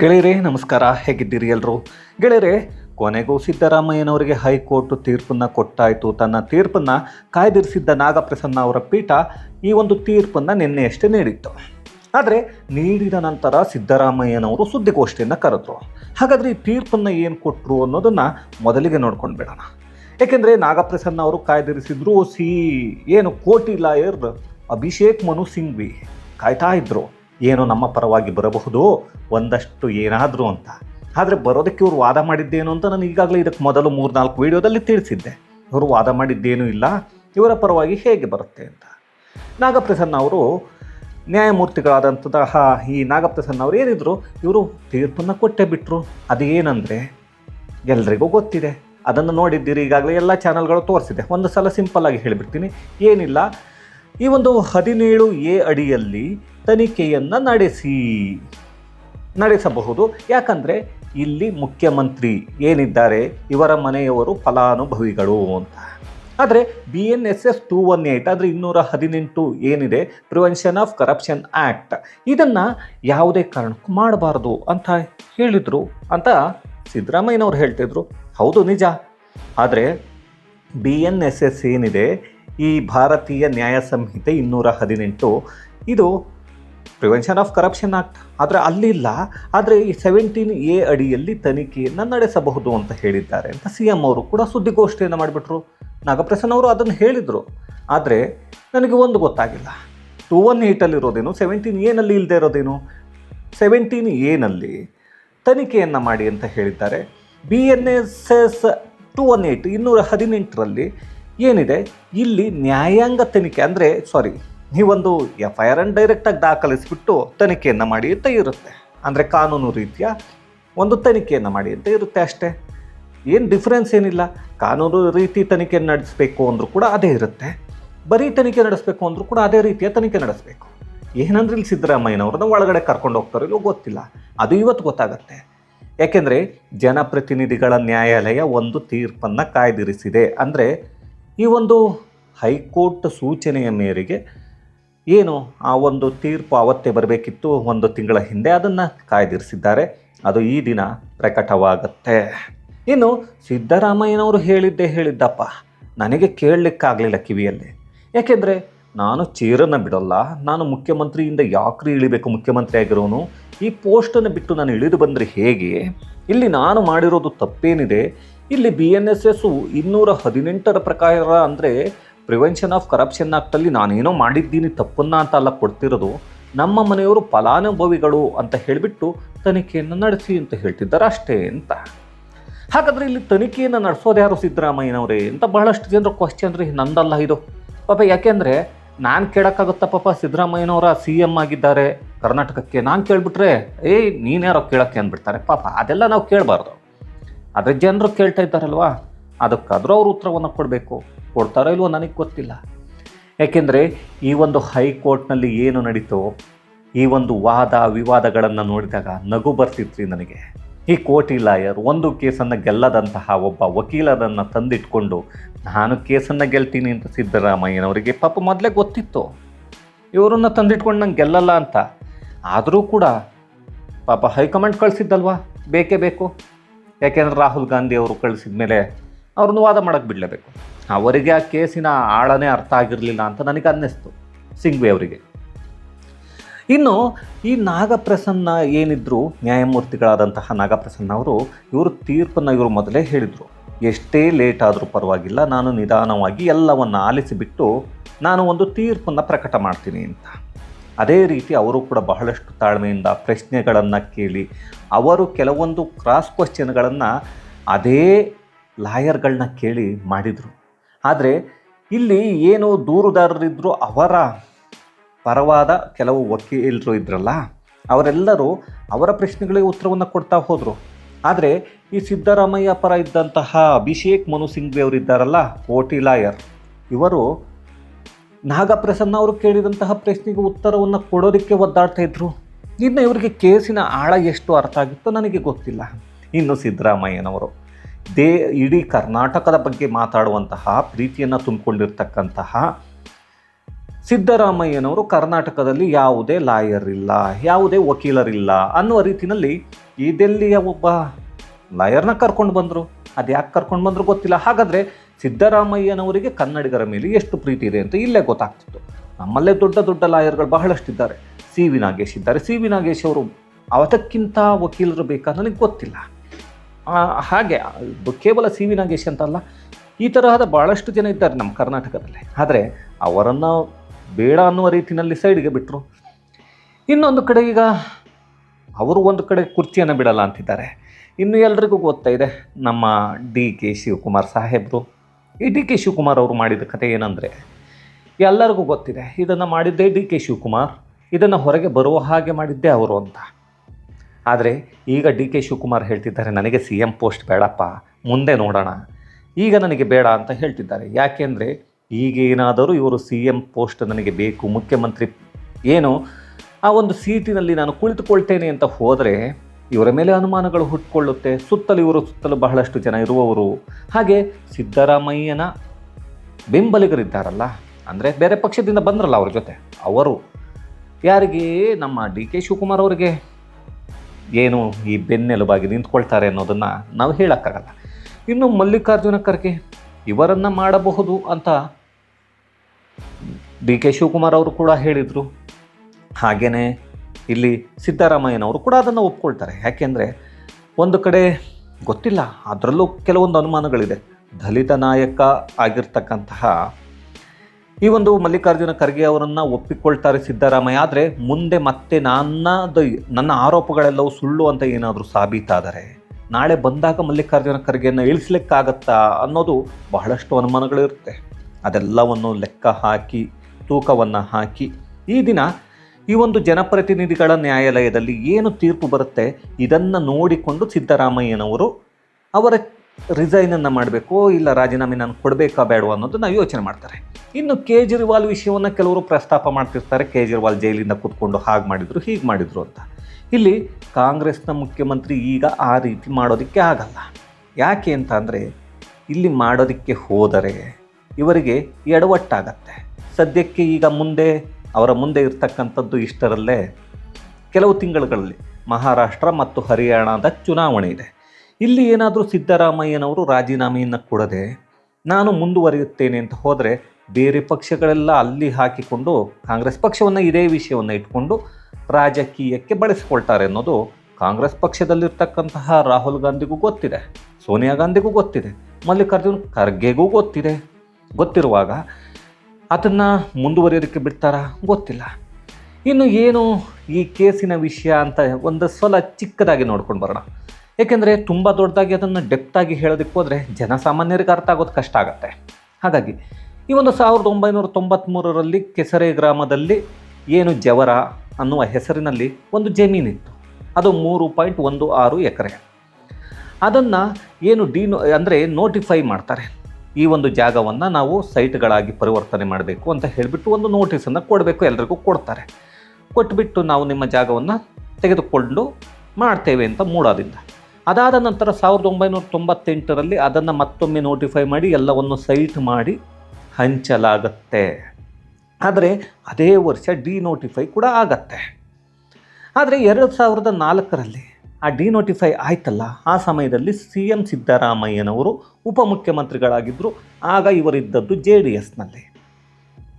ಗೆಳೆಯರೇ, ನಮಸ್ಕಾರ. ಹೇಗಿದ್ದೀರಿ ಎಲ್ಲರೂ ಗೆಳೆಯರೇ, ಕೊನೆಗೂ ಸಿದ್ದರಾಮಯ್ಯನವರಿಗೆ ಹೈಕೋರ್ಟ್ ತೀರ್ಪನ್ನು ಕೊಟ್ಟಾಯಿತು. ತನ್ನ ತೀರ್ಪನ್ನು ಕಾಯ್ದಿರಿಸಿದ್ದ ನಾಗಪ್ರಸನ್ನ ಅವರ ಪೀಠ ಈ ಒಂದು ತೀರ್ಪನ್ನು ನಿನ್ನೆಯಷ್ಟೇ ನೀಡಿತ್ತು. ಆದರೆ ನೀಡಿದ ನಂತರ ಸಿದ್ದರಾಮಯ್ಯನವರು ಸುದ್ದಿಗೋಷ್ಠಿಯನ್ನು ಕರೆದ್ರು. ಹಾಗಾದರೆ ಈ ತೀರ್ಪನ್ನು ಏನು ಕೊಟ್ಟರು ಅನ್ನೋದನ್ನು ಮೊದಲಿಗೆ ನೋಡ್ಕೊಂಡು ಬಿಡೋಣ. ಏಕೆಂದರೆ ನಾಗಪ್ರಸನ್ನ ಅವರು ಕಾಯ್ದಿರಿಸಿದ್ರು ಸಿ, ಏನು ಕೋಟಿ ಲಾಯರ್ ಅಭಿಷೇಕ್ ಮನು ಸಿಂಘ್ವಿ ಕಾಯ್ತಾ ಇದ್ರು. ಏನು ನಮ್ಮ ಪರವಾಗಿ ಬರಬಹುದು? ಒಂದಷ್ಟು ಏನಾದರೂ ಅಂತ. ಆದರೆ ಬರೋದಕ್ಕೆ ಇವರು ವಾದ ಮಾಡಿದ್ದೇನು ಅಂತ ನಾನು ಈಗಾಗಲೇ ಇದಕ್ಕೆ ಮೊದಲು ಮೂರು ನಾಲ್ಕು ವೀಡಿಯೋದಲ್ಲಿ ತಿಳಿಸಿದ್ದೆ. ಇವರು ವಾದ ಮಾಡಿದ್ದೇನೂ ಇಲ್ಲ. ಇವರ ಪರವಾಗಿ ಹೇಗೆ ಬರುತ್ತೆ ಅಂತ. ನಾಗಪ್ರಸನ್ನ ಅವರು ನ್ಯಾಯಮೂರ್ತಿಗಳಾದಂತಹ ಈ ನಾಗಪ್ರಸನ್ನ ಅವರು ಏನಿದ್ರು, ಇವರು ತೀರ್ಪನ್ನು ಕೊಟ್ಟೇ ಬಿಟ್ಟರು ಅದೇನಂದರೆ, ಎಲ್ರಿಗೂ ಗೊತ್ತಿದೆ. ಅದನ್ನು ನೋಡಿದ್ದೀರಿ, ಈಗಾಗಲೇ ಎಲ್ಲ ಚಾನಲ್ಗಳು ತೋರಿಸಿದೆ. ಒಂದು ಸಲ ಸಿಂಪಲ್ಲಾಗಿ ಹೇಳಿಬಿಡ್ತೀನಿ. ಏನಿಲ್ಲ ಈ ಒಂದು ಹದಿನೇಳು ಎ ಅಡಿಯಲ್ಲಿ ತನಿಖೆಯನ್ನು ನಡೆಸಿ, ನಡೆಸಬಹುದು. ಯಾಕಂದರೆ ಇಲ್ಲಿ ಮುಖ್ಯಮಂತ್ರಿ ಏನಿದ್ದಾರೆ? ಇವರ ಮನೆಯವರು ಫಲಾನುಭವಿಗಳು ಅಂತ. ಆದರೆ B N S S two one eight ಆದರೆ ಇನ್ನೂರ ಹದಿನೆಂಟು ಏನಿದೆ? ಪ್ರಿವೆನ್ಷನ್ ಆಫ್ ಕರಪ್ಷನ್ ಆ್ಯಕ್ಟ್ ಇದನ್ನು ಯಾವುದೇ ಕಾರಣಕ್ಕೂ ಮಾಡಬಾರ್ದು ಅಂತ ಹೇಳಿದರು ಅಂತ ಸಿದ್ದರಾಮಯ್ಯನವ್ರು ಹೇಳ್ತಿದ್ರು. ಹೌದು, ನಿಜ. ಆದರೆ ಬಿ ಎನ್ ಎಸ್ ಎಸ್ ಏನಿದೆ? ಈ ಭಾರತೀಯ ನ್ಯಾಯ ಸಂಹಿತೆ ಇನ್ನೂರ ಹದಿನೆಂಟು. ಇದು ಪ್ರಿವೆನ್ಷನ್ ಆಫ್ ಕರಪ್ಷನ್ ಆಕ್ಟ್ ಆದರೆ ಅಲ್ಲಿಲ್ಲ. ಆದರೆ ಈ ಸೆವೆಂಟೀನ್ ಎ ಅಡಿಯಲ್ಲಿ ತನಿಖೆಯನ್ನು ನಡೆಸಬಹುದು ಅಂತ ಹೇಳಿದ್ದಾರೆ ಅಂತ ಸಿ ಎಂ ಅವರು ಕೂಡ ಸುದ್ದಿಗೋಷ್ಠಿಯನ್ನು ಮಾಡಿಬಿಟ್ರು. ನಾಗಪ್ರಸನ್ನ ಅವರು ಅದನ್ನು ಹೇಳಿದರು. ಆದರೆ ನನಗೆ ಒಂದು ಗೊತ್ತಾಗಿಲ್ಲ. ಟೂ ಒನ್ ಏಯ್ಟಲ್ಲಿರೋದೇನು ಸೆವೆಂಟೀನ್ ಎನಲ್ಲಿ ಇಲ್ಲದೆ ಇರೋದೇನು? ಸೆವೆಂಟೀನ್ ಎನಲ್ಲಿ ತನಿಖೆಯನ್ನು ಮಾಡಿ ಅಂತ ಹೇಳಿದ್ದಾರೆ. B N S S two one eight ಇನ್ನೂರ ಹದಿನೆಂಟರಲ್ಲಿ ಏನಿದೆ? ಇಲ್ಲಿ ನ್ಯಾಯಾಂಗ ತನಿಖೆ ಅಂದರೆ ಸಾರಿ ನೀವೊಂದು ಎಫ್ ಐ ಆರ್ ಅನ್ನು ಡೈರೆಕ್ಟಾಗಿ ದಾಖಲಿಸಿಬಿಟ್ಟು ತನಿಖೆಯನ್ನು ಮಾಡಿ ಅಂತ ಇರುತ್ತೆ. ಅಂದರೆ ಕಾನೂನು ರೀತಿಯ ಒಂದು ತನಿಖೆಯನ್ನು ಮಾಡಿ ಅಂತ ಇರುತ್ತೆ ಅಷ್ಟೇ. ಏನು ಡಿಫ್ರೆನ್ಸ್ ಏನಿಲ್ಲ. ಕಾನೂನು ರೀತಿ ತನಿಖೆ ನಡೆಸಬೇಕು ಅಂದರೂ ಕೂಡ ಅದೇ ಇರುತ್ತೆ. ಬರೀ ತನಿಖೆ ನಡೆಸಬೇಕು ಅಂದರೂ ಕೂಡ ಅದೇ ರೀತಿಯ ತನಿಖೆ ನಡೆಸಬೇಕು. ಏನಂದ್ರೆ ಇಲ್ಲಿ ಸಿದ್ದರಾಮಯ್ಯನವ್ರನ್ನ ಒಳಗಡೆ ಕರ್ಕೊಂಡು ಹೋಗ್ತಾರೋ ಗೊತ್ತಿಲ್ಲ. ಅದು ಇವತ್ತು ಗೊತ್ತಾಗುತ್ತೆ. ಯಾಕೆಂದರೆ ಜನಪ್ರತಿನಿಧಿಗಳ ನ್ಯಾಯಾಲಯ ಒಂದು ತೀರ್ಪನ್ನು ಕಾಯ್ದಿರಿಸಿದೆ. ಅಂದರೆ ಈ ಒಂದು ಹೈಕೋರ್ಟ್ ಸೂಚನೆಯ ಮೇರೆಗೆ ಏನು ಆ ಒಂದು ತೀರ್ಪು ಅವತ್ತೇ ಬರಬೇಕಿತ್ತು ಒಂದು ತಿಂಗಳ ಹಿಂದೆ ಅದನ್ನು ಕಾಯ್ದಿರಿಸಿದ್ದಾರೆ. ಅದು ಈ ದಿನ ಪ್ರಕಟವಾಗತ್ತೆ. ಇನ್ನು ಸಿದ್ದರಾಮಯ್ಯನವರು ಹೇಳಿದ್ದೇ ಹೇಳಿದ್ದಪ್ಪ, ನನಗೆ ಕೇಳಲಿಕ್ಕಾಗಲಿಲ್ಲ ಕಿವಿಯಲ್ಲಿ. ಯಾಕೆಂದರೆ ನಾನು ಚೇರನ್ನು ಬಿಡೋಲ್ಲ, ನಾನು ಮುಖ್ಯಮಂತ್ರಿಯಿಂದ ಯಾಕ್ರಿ ಇಳಿಬೇಕು ಮುಖ್ಯಮಂತ್ರಿ ಆಗಿರೋನು? ಈ ಪೋಸ್ಟನ್ನು ಬಿಟ್ಟು ನಾನು ಇಳಿದು ಬಂದರೆ ಹೇಗೆ? ಇಲ್ಲಿ ನಾನು ಮಾಡಿರೋದು ತಪ್ಪೇನಿದೆ? ಇಲ್ಲಿ ಬಿ ಎನ್ ಎಸ್ ಎಸ್ಸು ಇನ್ನೂರ ಹದಿನೆಂಟರ ಪ್ರಕಾರ ಅಂದರೆ ಪ್ರಿವೆನ್ಷನ್ ಆಫ್ ಕರಪ್ಷನ್ ಆ್ಯಕ್ಟಲ್ಲಿ ನಾನೇನೋ ಮಾಡಿದ್ದೀನಿ, ತಪ್ಪನ್ನ ಅಂತ ಅಲ್ಲ ಕೊಡ್ತಿರೋದು. ನಮ್ಮ ಮನೆಯವರು ಫಲಾನುಭವಿಗಳು ಅಂತ ಹೇಳಿಬಿಟ್ಟು ತನಿಖೆಯನ್ನು ನಡೆಸಿ ಅಂತ ಹೇಳ್ತಿದ್ದಾರೆ ಅಷ್ಟೇ ಅಂತ. ಹಾಗಾದರೆ ಇಲ್ಲಿ ತನಿಖೆಯನ್ನು ನಡೆಸೋದು ಯಾರು ಸಿದ್ದರಾಮಯ್ಯನವರೇ ಅಂತ ಬಹಳಷ್ಟು ಜನರು ಕ್ವಶನ್ ರೀ ನಂದಲ್ಲ ಇದು. ಪಾಪ ಯಾಕೆಂದರೆ ನಾನು ಕೇಳೋಕ್ಕಾಗುತ್ತಾ ಪಾಪ ಸಿದ್ದರಾಮಯ್ಯನವರ ಸಿ ಎಂ ಆಗಿದ್ದಾರೆ ಕರ್ನಾಟಕಕ್ಕೆ. ನಾನು ಕೇಳಿಬಿಟ್ರೆ, ಏಯ್ ನೀನ್ಯಾರೋ ಕೇಳೋಕ್ಕೆ ಅಂದ್ಬಿಡ್ತಾರೆ. ಪಾಪ ಅದೆಲ್ಲ ನಾವು ಕೇಳಬಾರ್ದು. ಆದರೆ ಜನರು ಕೇಳ್ತಾ ಇದ್ದಾರಲ್ವಾ? ಅದಕ್ಕಾದರೂ ಅವರು ಉತ್ತರವನ್ನು ಕೊಡಬೇಕು. ಕೊಡ್ತಾರೋ ಇಲ್ವೋ ನನಗೆ ಗೊತ್ತಿಲ್ಲ. ಏಕೆಂದರೆ ಈ ಒಂದು ಹೈಕೋರ್ಟ್ನಲ್ಲಿ ಏನು ನಡೀತೋ, ಈ ಒಂದು ವಾದ ವಿವಾದಗಳನ್ನು ನೋಡಿದಾಗ ನಗು ಬರ್ತಿತ್ತು ನನಗೆ. ಈ ಕೋಟಿ ಲಾಯರ್ ಒಂದು ಕೇಸನ್ನು ಗೆಲ್ಲದಂತಹ ಒಬ್ಬ ವಕೀಲರನ್ನು ತಂದಿಟ್ಕೊಂಡು, ನಾನು ಕೇಸನ್ನು ಗೆಲ್ತೀನಿ ಅಂತ ಸಿದ್ದರಾಮಯ್ಯನವರಿಗೆ ಪಾಪ ಮೊದಲೇ ಗೊತ್ತಿತ್ತು. ಇವರನ್ನು ತಂದಿಟ್ಕೊಂಡು ನಂಗೆ ಗೆಲ್ಲಲ್ಲ ಅಂತ. ಆದರೂ ಕೂಡ ಪಾಪ ಹೈಕಮಾಂಡ್ ಕಳಿಸಿದ್ದಲ್ವಾ? ಬೇಕೇ ಬೇಕು. ಯಾಕೆಂದ್ರೆ ರಾಹುಲ್ ಗಾಂಧಿ ಅವರು ಕಳಿಸಿದ ಮೇಲೆ ಅವ್ರನ್ನು ವಾದ ಮಾಡೋಕ್ಕೆ ಬಿಡಲೇಬೇಕು. ಅವರಿಗೆ ಆ ಕೇಸಿನ ಆಳನೇ ಅರ್ಥ ಆಗಿರಲಿಲ್ಲ ಅಂತ ನನಗೆ ಅನ್ನಿಸ್ತು, ಸಿಂಘ್ವಿ ಅವರಿಗೆ. ಇನ್ನು ಈ ನಾಗಪ್ರಸನ್ನ ಏನಿದ್ರು ನ್ಯಾಯಮೂರ್ತಿಗಳಾದಂತಹ ನಾಗಪ್ರಸನ್ನ ಅವರು, ಇವರು ತೀರ್ಪನ್ನು ಇವರು ಮೊದಲೇ ಹೇಳಿದರು. ಎಷ್ಟೇ ಲೇಟ್ ಆದರೂ ಪರವಾಗಿಲ್ಲ, ನಾನು ನಿಧಾನವಾಗಿ ಎಲ್ಲವನ್ನು ಆಲಿಸಿಬಿಟ್ಟು ನಾನು ಒಂದು ತೀರ್ಪನ್ನು ಪ್ರಕಟ ಮಾಡ್ತೀನಿ ಅಂತ. ಅದೇ ರೀತಿ ಅವರು ಕೂಡ ಬಹಳಷ್ಟು ತಾಳ್ಮೆಯಿಂದ ಪ್ರಶ್ನೆಗಳನ್ನು ಕೇಳಿ, ಅವರು ಕೆಲವೊಂದು ಕ್ರಾಸ್ ಕ್ವಶನ್ಗಳನ್ನು ಅದೇ ಲಾಯರ್ಗಳನ್ನ ಕೇಳಿ ಮಾಡಿದರು. ಆದರೆ ಇಲ್ಲಿ ಏನು ದೂರುದಾರರಿದ್ದರು ಅವರ ಪರವಾದ ಕೆಲವು ವಕೀಲರು ಇದ್ರಲ್ಲ, ಅವರೆಲ್ಲರೂ ಅವರ ಪ್ರಶ್ನೆಗಳಿಗೆ ಉತ್ತರವನ್ನು ಕೊಡ್ತಾ ಹೋದರು. ಆದರೆ ಈ ಸಿದ್ದರಾಮಯ್ಯ ಪರ ಇದ್ದಂತಹ ಅಭಿಷೇಕ್ ಮನು ಸಿಂಘ್ವಿ ಅವರಿದ್ದಾರಲ್ಲ ಕೋಟಿ ಲಾಯರ್, ಇವರು ನಾಗಪ್ರಸನ್ನ ಅವರು ಕೇಳಿದಂತಹ ಪ್ರಶ್ನೆಗೆ ಉತ್ತರವನ್ನು ಕೊಡೋದಕ್ಕೆ ಒದ್ದಾಡ್ತಾ ಇದ್ರು. ಇನ್ನು ಇವರಿಗೆ ಕೇಸಿನ ಆಳ ಎಷ್ಟು ಅರ್ಥ ಆಗಿತ್ತೋ ನನಗೆ ಗೊತ್ತಿಲ್ಲ. ಇನ್ನು ಸಿದ್ದರಾಮಯ್ಯನವರು, ದೇ, ಇಡೀ ಕರ್ನಾಟಕದ ಬಗ್ಗೆ ಮಾತಾಡುವಂತಹ, ಪ್ರೀತಿಯನ್ನು ತುಂಬಿಕೊಂಡಿರ್ತಕ್ಕಂತಹ ಸಿದ್ದರಾಮಯ್ಯನವರು ಕರ್ನಾಟಕದಲ್ಲಿ ಯಾವುದೇ ಲಾಯರ್ ಇಲ್ಲ, ಯಾವುದೇ ವಕೀಲರಿಲ್ಲ ಅನ್ನುವ ರೀತಿಯಲ್ಲಿ ಇದೆಲ್ಲಿಯ ಒಬ್ಬ ಲಾಯರ್ನ ಕರ್ಕೊಂಡು ಬಂದರು. ಅದು ಯಾಕೆ ಕರ್ಕೊಂಡು ಬಂದರು ಗೊತ್ತಿಲ್ಲ. ಹಾಗಾದರೆ ಸಿದ್ದರಾಮಯ್ಯನವರಿಗೆ ಕನ್ನಡಿಗರ ಮೇಲೆ ಎಷ್ಟು ಪ್ರೀತಿ ಇದೆ ಅಂತ ಇಲ್ಲೇ ಗೊತ್ತಾಗ್ತಿತ್ತು. ನಮ್ಮಲ್ಲೇ ದೊಡ್ಡ ದೊಡ್ಡ ಲಾಯರ್ಗಳು ಬಹಳಷ್ಟಿದ್ದಾರೆ. ಸಿ. ವಿ. ನಾಗೇಶ್ ಇದ್ದಾರೆ. ಸಿ. ವಿ. ನಾಗೇಶ್ ಅವರು ಅವತ್ತಕ್ಕಿಂತ ವಕೀಲರು ಬೇಕಾ ನನಗೆ ಗೊತ್ತಿಲ್ಲ. ಹಾಗೆ ಕೇವಲ ಸಿ. ವಿ. ನಾಗೇಶ್ ಅಂತಲ್ಲ ಈ ತರಹದ ಭಾಳಷ್ಟು ಜನ ಇದ್ದಾರೆ ನಮ್ಮ ಕರ್ನಾಟಕದಲ್ಲಿ. ಆದರೆ ಅವರನ್ನು ಬೇಡ ಅನ್ನುವ ರೀತಿಯಲ್ಲಿ ಸೈಡ್ಗೆ ಬಿಟ್ಟರು ಇನ್ನೊಂದು ಕಡೆ ಈಗ ಅವರು ಒಂದು ಕಡೆ ಕುರ್ಚಿಯನ್ನು ಬಿಡಲ್ಲ ಅಂತಿದ್ದಾರೆ. ಇನ್ನು ಎಲ್ರಿಗೂ ಇದೆ, ನಮ್ಮ ಡಿ. ಕೆ. ಶಿವಕುಮಾರ್ ಸಾಹೇಬರು ಈ ಡಿ ಕೆ ಶಿವಕುಮಾರ್ ಅವರು ಮಾಡಿದ ಕತೆ ಏನಂದರೆ, ಎಲ್ಲರಿಗೂ ಗೊತ್ತಿದೆ, ಇದನ್ನು ಮಾಡಿದ್ದೇ ಡಿ ಕೆ ಶಿವಕುಮಾರ್, ಇದನ್ನು ಹೊರಗೆ ಬರುವ ಹಾಗೆ ಮಾಡಿದ್ದೇ ಅವರು ಅಂತ. ಆದರೆ ಈಗ ಡಿ ಕೆ ಶಿವಕುಮಾರ್ ಹೇಳ್ತಿದ್ದಾರೆ, ನನಗೆ ಸಿ ಎಂ ಪೋಸ್ಟ್ ಬೇಡಪ್ಪ, ಮುಂದೆ ನೋಡೋಣ. ಈಗ ನನಗೆ ಬೇಡ ಅಂತ ಹೇಳ್ತಿದ್ದಾರೆ. ಯಾಕೆಂದರೆ ಈಗೇನಾದರೂ ಇವರು ಸಿ ಎಂ ಪೋಸ್ಟ್ ನನಗೆ ಬೇಕು, ಮುಖ್ಯಮಂತ್ರಿ, ಏನು, ಆ ಒಂದು ಸೀಟಿನಲ್ಲಿ ನಾನು ಕುಳಿತುಕೊಳ್ತೇನೆ ಅಂತ ಹೋದರೆ ಇವರ ಮೇಲೆ ಅನುಮಾನಗಳು ಹುಟ್ಕೊಳ್ಳುತ್ತೆ. ಸುತ್ತಲೂ ಇವರು, ಸುತ್ತಲೂ ಬಹಳಷ್ಟು ಜನ ಇರುವವರು. ಹಾಗೆ ಸಿದ್ದರಾಮಯ್ಯನ ಬೆಂಬಲಿಗರಿದ್ದಾರಲ್ಲ, ಅಂದರೆ ಬೇರೆ ಪಕ್ಷದಿಂದ ಬಂದ್ರಲ್ಲ ಅವ್ರ ಜೊತೆ, ಅವರು. ಯಾರಿಗೆ? ನಮ್ಮ ಡಿ ಕೆ ಶಿವಕುಮಾರ್ ಅವರಿಗೆ. ಏನು ಈ ಬೆನ್ನೆಲುಬಾಗಿ ನಿಂತ್ಕೊಳ್ತಾರೆ ಅನ್ನೋದನ್ನು ನಾವು ಹೇಳೋಕ್ಕಾಗಲ್ಲ. ಇನ್ನು ಮಲ್ಲಿಕಾರ್ಜುನ ಖರ್ಗೆ ಇವರನ್ನು ಮಾಡಬಹುದು ಅಂತ ಡಿ ಕೆ ಶಿವಕುಮಾರ್ ಅವರು ಕೂಡ ಹೇಳಿದರು. ಹಾಗೆಯೇ ಇಲ್ಲಿ ಸಿದ್ದರಾಮಯ್ಯನವರು ಕೂಡ ಅದನ್ನು ಒಪ್ಕೊಳ್ತಾರೆ. ಯಾಕೆಂದರೆ ಒಂದು ಕಡೆ ಗೊತ್ತಿಲ್ಲ, ಅದರಲ್ಲೂ ಕೆಲವೊಂದು ಅನುಮಾನಗಳಿದೆ. ದಲಿತ ನಾಯಕ ಆಗಿರ್ತಕ್ಕಂತಹ ಈ ಒಂದು ಮಲ್ಲಿಕಾರ್ಜುನ ಖರ್ಗೆ ಅವರನ್ನು ಒಪ್ಪಿಕೊಳ್ತಾರೆ ಸಿದ್ದರಾಮಯ್ಯ. ಆದರೆ ಮುಂದೆ ಮತ್ತೆ ನನ್ನದು ನನ್ನ ಆರೋಪಗಳೆಲ್ಲವೂ ಸುಳ್ಳು ಅಂತ ಏನಾದರೂ ಸಾಬೀತಾದರೆ, ನಾಳೆ ಬಂದಾಗ ಮಲ್ಲಿಕಾರ್ಜುನ ಖರ್ಗೆಯನ್ನು ಇಳಿಸ್ಲಿಕ್ಕಾಗತ್ತಾ ಅನ್ನೋದು ಬಹಳಷ್ಟು ಅನುಮಾನಗಳಿರುತ್ತೆ. ಅದೆಲ್ಲವನ್ನು ಲೆಕ್ಕ ಹಾಕಿ, ತೂಕವನ್ನು ಹಾಕಿ ಈ ದಿನ ಈ ಒಂದು ಜನಪ್ರತಿನಿಧಿಗಳ ನ್ಯಾಯಾಲಯದಲ್ಲಿ ಏನು ತೀರ್ಪು ಬರುತ್ತೆ, ಇದನ್ನು ನೋಡಿಕೊಂಡು ಸಿದ್ದರಾಮಯ್ಯನವರು ಅವರ ರಿಸೈನನ್ನು ಮಾಡಬೇಕು, ಇಲ್ಲ ರಾಜೀನಾಮೆ ನಾನು ಕೊಡಬೇಕಾ ಬೇಡವಾ ಅನ್ನೋದನ್ನು ಯೋಚನೆ ಮಾಡ್ತಾರೆ. ಇನ್ನು ಕೇಜ್ರಿವಾಲ್ ವಿಷಯವನ್ನು ಕೆಲವರು ಪ್ರಸ್ತಾಪ ಮಾಡ್ತಿರ್ತಾರೆ, ಕೇಜ್ರಿವಾಲ್ ಜೈಲಿಂದ ಕೂತ್ಕೊಂಡು ಹಾಗೆ ಮಾಡಿದರು, ಹೀಗೆ ಮಾಡಿದರು ಅಂತ. ಇಲ್ಲಿ ಕಾಂಗ್ರೆಸ್ನ ಮುಖ್ಯಮಂತ್ರಿ ಈಗ ಆ ರೀತಿ ಮಾಡೋದಕ್ಕೆ ಆಗಲ್ಲ. ಯಾಕೆ ಅಂತ ಅಂದರೆ, ಇಲ್ಲಿ ಮಾಡೋದಕ್ಕೆ ಹೋದರೆ ಇವರಿಗೆ ಎಡವಟ್ಟಾಗತ್ತೆ. ಸದ್ಯಕ್ಕೆ ಈಗ ಮುಂದೆ ಅವರ ಮುಂದೆ ಇರ್ತಕ್ಕಂಥದ್ದು ಇಷ್ಟರಲ್ಲೇ ಕೆಲವು ತಿಂಗಳುಗಳಲ್ಲಿ ಮಹಾರಾಷ್ಟ್ರ ಮತ್ತು ಹರಿಯಾಣದ ಚುನಾವಣೆ ಇದೆ. ಇಲ್ಲಿ ಏನಾದರೂ ಸಿದ್ದರಾಮಯ್ಯನವರು ರಾಜೀನಾಮೆಯನ್ನು ಕೊಡದೆ ನಾನು ಮುಂದುವರಿಯುತ್ತೇನೆ ಅಂತ ಹೋದರೆ ಬೇರೆ ಪಕ್ಷಗಳೆಲ್ಲ ಅಲ್ಲಿ ಹಾಕಿಕೊಂಡು ಕಾಂಗ್ರೆಸ್ ಪಕ್ಷವನ್ನು ಇದೇ ವಿಷಯವನ್ನು ಇಟ್ಕೊಂಡು ರಾಜಕೀಯಕ್ಕೆ ಬಳಸಿಕೊಳ್ತಾರೆ ಅನ್ನೋದು ಕಾಂಗ್ರೆಸ್ ಪಕ್ಷದಲ್ಲಿರ್ತಕ್ಕಂತಹ ರಾಹುಲ್ ಗಾಂಧಿಗೂ ಗೊತ್ತಿದೆ, ಸೋನಿಯಾ ಗಾಂಧಿಗೂ ಗೊತ್ತಿದೆ, ಮಲ್ಲಿಕಾರ್ಜುನ್ ಖರ್ಗೆಗೂ ಗೊತ್ತಿದೆ. ಗೊತ್ತಿರುವಾಗ ಅದನ್ನು ಮುಂದುವರಿಯೋದಕ್ಕೆ ಬಿಡ್ತಾರಾ? ಗೊತ್ತಿಲ್ಲ. ಇನ್ನು ಏನು ಈ ಕೇಸಿನ ವಿಷಯ ಅಂತ ಒಂದು ಸಲ ಚಿಕ್ಕದಾಗಿ ನೋಡ್ಕೊಂಡು ಬರೋಣ. ಏಕೆಂದರೆ ತುಂಬ ದೊಡ್ಡದಾಗಿ ಅದನ್ನು ಡೆಪ್ತಾಗಿ ಹೇಳೋದಕ್ಕೆ ಹೋದರೆ ಜನಸಾಮಾನ್ಯರಿಗೆ ಅರ್ಥ ಆಗೋದು ಕಷ್ಟ ಆಗುತ್ತೆ. ಹಾಗಾಗಿ, ಈ ಒಂದು ಸಾವಿರದ ಒಂಬೈನೂರ ತೊಂಬತ್ತ್ಮೂರರಲ್ಲಿ ಕೆಸರೆ ಗ್ರಾಮದಲ್ಲಿ ಏನು ಜವರ ಅನ್ನುವ ಹೆಸರಿನಲ್ಲಿ ಒಂದು ಜಮೀನಿತ್ತು. ಅದು ಮೂರು ಪಾಯಿಂಟ್ ಒಂದು ಆರು ಎಕರೆ. ಅದನ್ನು ಏನು ಡಿನೋ ಅಂದರೆ ನೋಟಿಫೈ ಮಾಡ್ತಾರೆ. ಈ ಒಂದು ಜಾಗವನ್ನು ನಾವು ಸೈಟ್ಗಳಾಗಿ ಪರಿವರ್ತನೆ ಮಾಡಬೇಕು ಅಂತ ಹೇಳಿಬಿಟ್ಟು ಒಂದು ನೋಟಿಸನ್ನು ಕೊಡಬೇಕು, ಎಲ್ರಿಗೂ ಕೊಡ್ತಾರೆ. ಕೊಟ್ಬಿಟ್ಟು ನಾವು ನಿಮ್ಮ ಜಾಗವನ್ನು ತೆಗೆದುಕೊಂಡು ಮಾಡ್ತೇವೆ ಅಂತ ಮೂಡೋದಿಂದ. ಅದಾದ ನಂತರ ಸಾವಿರದ ಒಂಬೈನೂರ ತೊಂಬತ್ತೆಂಟರಲ್ಲಿ ಅದನ್ನು ಮತ್ತೊಮ್ಮೆ ನೋಟಿಫೈ ಮಾಡಿ ಎಲ್ಲವನ್ನು ಸೈಟ್ ಮಾಡಿ ಹಂಚಲಾಗತ್ತೆ. ಆದರೆ ಅದೇ ವರ್ಷ ಡಿನೋಟಿಫೈ ಕೂಡ ಆಗತ್ತೆ. ಆದರೆ ಎರಡು ಸಾವಿರದ ನಾಲ್ಕರಲ್ಲಿ ಆ ಡಿನೋಟಿಫೈ ಆಯ್ತಲ್ಲ, ಆ ಸಮಯದಲ್ಲಿ ಸಿ ಎಂ ಸಿದ್ದರಾಮಯ್ಯನವರು ಉಪಮುಖ್ಯಮಂತ್ರಿಗಳಾಗಿದ್ದರು ಆಗ ಇವರಿದ್ದದ್ದು ಜೆ ಡಿ ಎಸ್ನಲ್ಲಿ.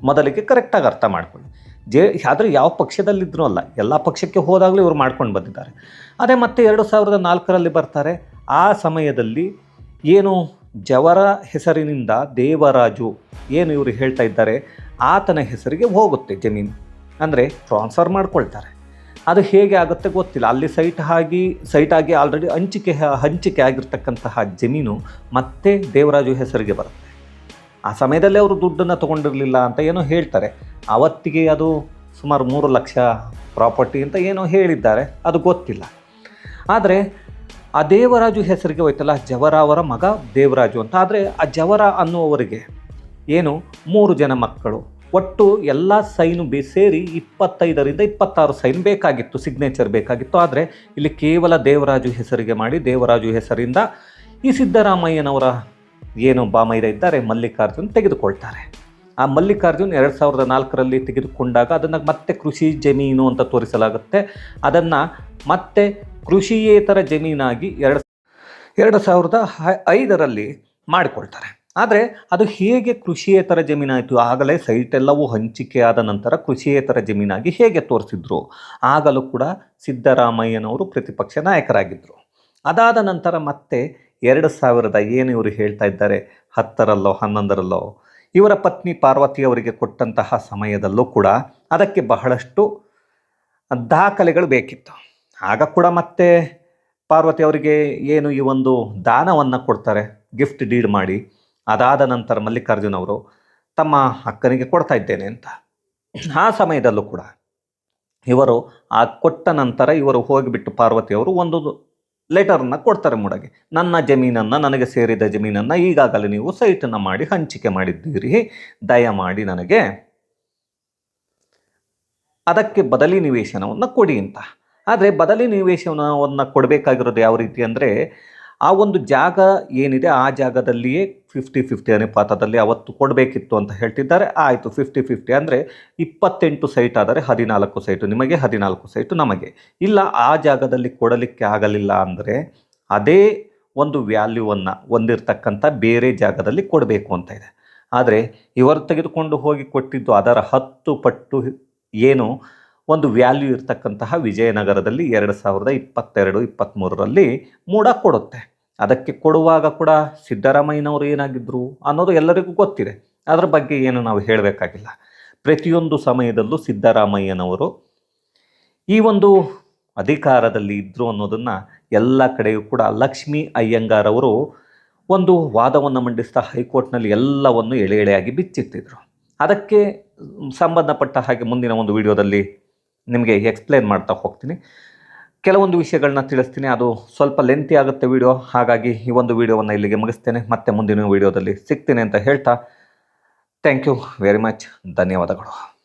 ಮೊದಲಿಗೆ ಕರೆಕ್ಟಾಗಿ ಅರ್ಥ ಮಾಡ್ಕೊಳ್ಳಿ. ಜೆ, ಆದರೆ ಯಾವ ಪಕ್ಷದಲ್ಲಿದ್ದರೂ ಅಲ್ಲ, ಎಲ್ಲ ಪಕ್ಷಕ್ಕೆ ಹೋದಾಗಲೂ ಇವರು ಮಾಡ್ಕೊಂಡು ಬಂದಿದ್ದಾರೆ. ಅದೇ ಮತ್ತೆ ಎರಡು ಸಾವಿರದ ನಾಲ್ಕರಲ್ಲಿ ಬರ್ತಾರೆ. ಆ ಸಮಯದಲ್ಲಿ ಏನು ಜವರ ಹೆಸರಿನಿಂದ ದೇವರಾಜು ಏನು ಇವರು ಹೇಳ್ತಾ ಇದ್ದಾರೆ, ಆತನ ಹೆಸರಿಗೆ ಹೋಗುತ್ತೆ ಜಮೀನು. ಅಂದರೆ ಟ್ರಾನ್ಸ್ಫರ್ ಮಾಡ್ಕೊಳ್ತಾರೆ. ಅದು ಹೇಗೆ ಆಗುತ್ತೆ ಗೊತ್ತಿಲ್ಲ. ಅಲ್ಲಿ ಸೈಟ್ ಆಗಿ ಸೈಟ್ ಆಗಿ ಆಲ್ರೆಡಿ ಹಂಚಿಕೆ ಹಂಚಿಕೆ ಆಗಿರ್ತಕ್ಕಂತಹ ಜಮೀನು ಮತ್ತೆ ದೇವರಾಜು ಹೆಸರಿಗೆ ಬರುತ್ತೆ. ಆ ಸಮಯದಲ್ಲಿ ಅವರು ದುಡ್ಡನ್ನು ತೊಗೊಂಡಿರಲಿಲ್ಲ ಅಂತ ಏನೋ ಹೇಳ್ತಾರೆ. ಅವತ್ತಿಗೆ ಅದು ಸುಮಾರು ಮೂರು ಲಕ್ಷ ಪ್ರಾಪರ್ಟಿ ಅಂತ ಏನೋ ಹೇಳಿದ್ದಾರೆ. ಅದು ಗೊತ್ತಿಲ್ಲ. ಆದರೆ ಆ ದೇವರಾಜು ಹೆಸರಿಗೆ ಹೋಯ್ತಲ್ಲ ಜವರ ಅವರ ಮಗ ದೇವರಾಜು ಅಂತ. ಆದರೆ ಆ ಜವರ ಅನ್ನುವವರಿಗೆ ಏನು? ಮೂರು ಜನ ಮಕ್ಕಳು. ಒಟ್ಟು ಎಲ್ಲ ಸೈನು ಬಿ ಸೇರಿ ಇಪ್ಪತ್ತೈದರಿಂದ ಇಪ್ಪತ್ತಾರು ಸೈನ್ ಬೇಕಾಗಿತ್ತು ಸಿಗ್ನೇಚರ್ ಬೇಕಾಗಿತ್ತು. ಆದರೆ ಇಲ್ಲಿ ಕೇವಲ ದೇವರಾಜು ಹೆಸರಿಗೆ ಮಾಡಿ, ದೇವರಾಜು ಹೆಸರಿಂದ ಈ ಸಿದ್ದರಾಮಯ್ಯನವರ ಏನು ಬಾಮೈರ ಇದ್ದಾರೆ, ಮಲ್ಲಿಕಾರ್ಜುನ್ ತೆಗೆದುಕೊಳ್ತಾರೆ. ಆ ಮಲ್ಲಿಕಾರ್ಜುನ್ ಎರಡು ಸಾವಿರದ ನಾಲ್ಕರಲ್ಲಿ ತೆಗೆದುಕೊಂಡಾಗ ಅದನ್ನು ಮತ್ತೆ ಕೃಷಿ ಜಮೀನು ಅಂತ ತೋರಿಸಲಾಗುತ್ತೆ. ಅದನ್ನು ಮತ್ತೆ ಕೃಷಿಯೇತರ ಜಮೀನಾಗಿ ಎರಡು ಎರಡು ಸಾವಿರದ ಐದರಲ್ಲಿ ಮಾಡಿಕೊಳ್ತಾರೆ. ಆದರೆ ಅದು ಹೇಗೆ ಕೃಷಿಯೇತರ ಜಮೀನಾಯಿತು? ಆಗಲೇ ಸೈಟ್ ಎಲ್ಲವೂ ಹಂಚಿಕೆ ಆದ ನಂತರ ಕೃಷಿಯೇತರ ಜಮೀನಾಗಿ ಹೇಗೆ ತೋರಿಸಿದ್ರು? ಆಗಲೂ ಕೂಡ ಸಿದ್ದರಾಮಯ್ಯನವರು ಪ್ರತಿಪಕ್ಷ ನಾಯಕರಾಗಿದ್ದರು ಅದಾದ ನಂತರ ಮತ್ತೆ ಎರಡು ಸಾವಿರದ ಏನು ಇವರು ಹೇಳ್ತಾ ಇದ್ದಾರೆ? ಹತ್ತರಲ್ಲೋ, ಹನ್ನೊಂದರಲ್ಲೋ? ಇವರ ಪತ್ನಿ ಪಾರ್ವತಿಯವರಿಗೆ ಕೊಟ್ಟಂತಹ ಸಮಯದಲ್ಲೂ ಕೂಡ ಅದಕ್ಕೆ ಬಹಳಷ್ಟು ದಾಖಲೆಗಳು ಬೇಕಿತ್ತು. ಆಗ ಕೂಡ ಮತ್ತೆ ಪಾರ್ವತಿ ಅವರಿಗೆ ಏನು ಈ ಒಂದು ದಾನವನ್ನು ಕೊಡ್ತಾರೆ? ಗಿಫ್ಟ್ ಡೀಡ್ ಮಾಡಿ. ಅದಾದ ನಂತರ ಮಲ್ಲಿಕಾರ್ಜುನ್ ಅವರು ತಮ್ಮ ಅಕ್ಕನಿಗೆ ಕೊಡ್ತಾ ಇದ್ದೇನೆ ಅಂತ. ಆ ಸಮಯದಲ್ಲೂ ಕೂಡ ಇವರು ಆ ಕೊಟ್ಟ ನಂತರ ಇವರು ಹೋಗಿಬಿಟ್ಟು ಪಾರ್ವತಿ ಅವರು ಒಂದು ಲೆಟರನ್ನು ಕೊಡ್ತಾರೆ ಮೂಡಗೆ. ನನ್ನ ಜಮೀನನ್ನು, ನನಗೆ ಸೇರಿದ ಜಮೀನನ್ನು ಈಗಾಗಲೇ ನೀವು ಸೈಟನ್ನು ಮಾಡಿ ಹಂಚಿಕೆ ಮಾಡಿದ್ದೀರಿ. ದಯಮಾಡಿ ನನಗೆ ಅದಕ್ಕೆ ಬದಲಿ ನಿವೇಶನವನ್ನು ಕೊಡಿ ಅಂತ. ಆದರೆ ಬದಲಿ ನಿವೇಶನವನ್ನು ಕೊಡಬೇಕಾಗಿರೋದು ಯಾವ ರೀತಿ ಅಂದರೆ ಆ ಒಂದು ಜಾಗ ಏನಿದೆ, ಆ ಜಾಗದಲ್ಲಿಯೇ ಫಿಫ್ಟಿ ಫಿಫ್ಟಿ ಅನುಪಾತದಲ್ಲಿ ಅವತ್ತು ಕೊಡಬೇಕಿತ್ತು ಅಂತ ಹೇಳ್ತಿದ್ದಾರೆ. ಆಯಿತು ಫಿಫ್ಟಿ ಫಿಫ್ಟಿ ಅಂದರೆ ಇಪ್ಪತ್ತೆಂಟು ಸೈಟ್ ಆದರೆ ಹದಿನಾಲ್ಕು ಸೈಟು ನಿಮಗೆ ಹದಿನಾಲ್ಕು ಸೈಟು ನಮಗೆ. ಇಲ್ಲ, ಆ ಜಾಗದಲ್ಲಿ ಕೊಡಲಿಕ್ಕೆ ಆಗಲಿಲ್ಲ ಅಂದರೆ ಅದೇ ಒಂದು ವ್ಯಾಲ್ಯೂವನ್ನು ಹೊಂದಿರತಕ್ಕಂಥ ಬೇರೆ ಜಾಗದಲ್ಲಿ ಕೊಡಬೇಕು ಅಂತ ಇದೆ. ಆದರೆ ಇವರು ತೆಗೆದುಕೊಂಡು ಹೋಗಿ ಕೊಟ್ಟಿದ್ದು ಅದರ ಹತ್ತು ಪಟ್ಟು ಏನು ಒಂದು ವ್ಯಾಲ್ಯೂ ಇರತಕ್ಕಂತಹ ವಿಜಯನಗರದಲ್ಲಿ ಎರಡು ಸಾವಿರದ ಇಪ್ಪತ್ತೆರಡು, ಇಪ್ಪತ್ತ್ಮೂರರಲ್ಲಿ ಮೂಡ ಕೊಡುತ್ತೆ. ಅದಕ್ಕೆ ಕೊಡುವಾಗ ಕೂಡ ಸಿದ್ದರಾಮಯ್ಯನವರು ಏನಾಗಿದ್ದರು ಅನ್ನೋದು ಎಲ್ಲರಿಗೂ ಗೊತ್ತಿದೆ. ಅದರ ಬಗ್ಗೆ ಏನು ನಾವು ಹೇಳಬೇಕಾಗಿಲ್ಲ. ಪ್ರತಿಯೊಂದು ಸಮಯದಲ್ಲೂ ಸಿದ್ದರಾಮಯ್ಯನವರು ಈ ಒಂದು ಅಧಿಕಾರದಲ್ಲಿ ಇದ್ದರು ಅನ್ನೋದನ್ನು ಎಲ್ಲ ಕಡೆಯೂ ಕೂಡ ಲಕ್ಷ್ಮೀ ಅಯ್ಯಂಗಾರ್ ಅವರು ಒಂದು ವಾದವನ್ನು ಮಂಡಿಸ್ತಾ ಹೈಕೋರ್ಟ್ನಲ್ಲಿ ಎಲ್ಲವನ್ನು ಎಳೆ ಎಳೆಯಾಗಿ ಬಿಚ್ಚಿಟ್ಟಿದ್ರು. ಅದಕ್ಕೆ ಸಂಬಂಧಪಟ್ಟ ಹಾಗೆ ಮುಂದಿನ ಒಂದು ವಿಡಿಯೋದಲ್ಲಿ ನಿಮಗೆ ಎಕ್ಸ್ಪ್ಲೇನ್ ಮಾಡ್ತಾ ಹೋಗ್ತೀನಿ. ಕೆಲವೊಂದು ವಿಷಯಗಳನ್ನ ತಿಳಿಸ್ತೀನಿ. ಅದು ಸ್ವಲ್ಪ ಲೆಂತಿ ಆಗುತ್ತೆ ವಿಡಿಯೋ ಹಾಗಾಗಿ ಈ ಒಂದು ವಿಡಿಯೋವನ್ನು ಇಲ್ಲಿಗೆ ಮುಗಿಸ್ತೇನೆ. ಮತ್ತೆ ಮುಂದಿನ ವಿಡಿಯೋದಲ್ಲಿ ಸಿಗ್ತೀನಿ ಅಂತ ಹೇಳ್ತಾ. ಥ್ಯಾಂಕ್ ಯು ವೆರಿ ಮಚ್ ಧನ್ಯವಾದಗಳು.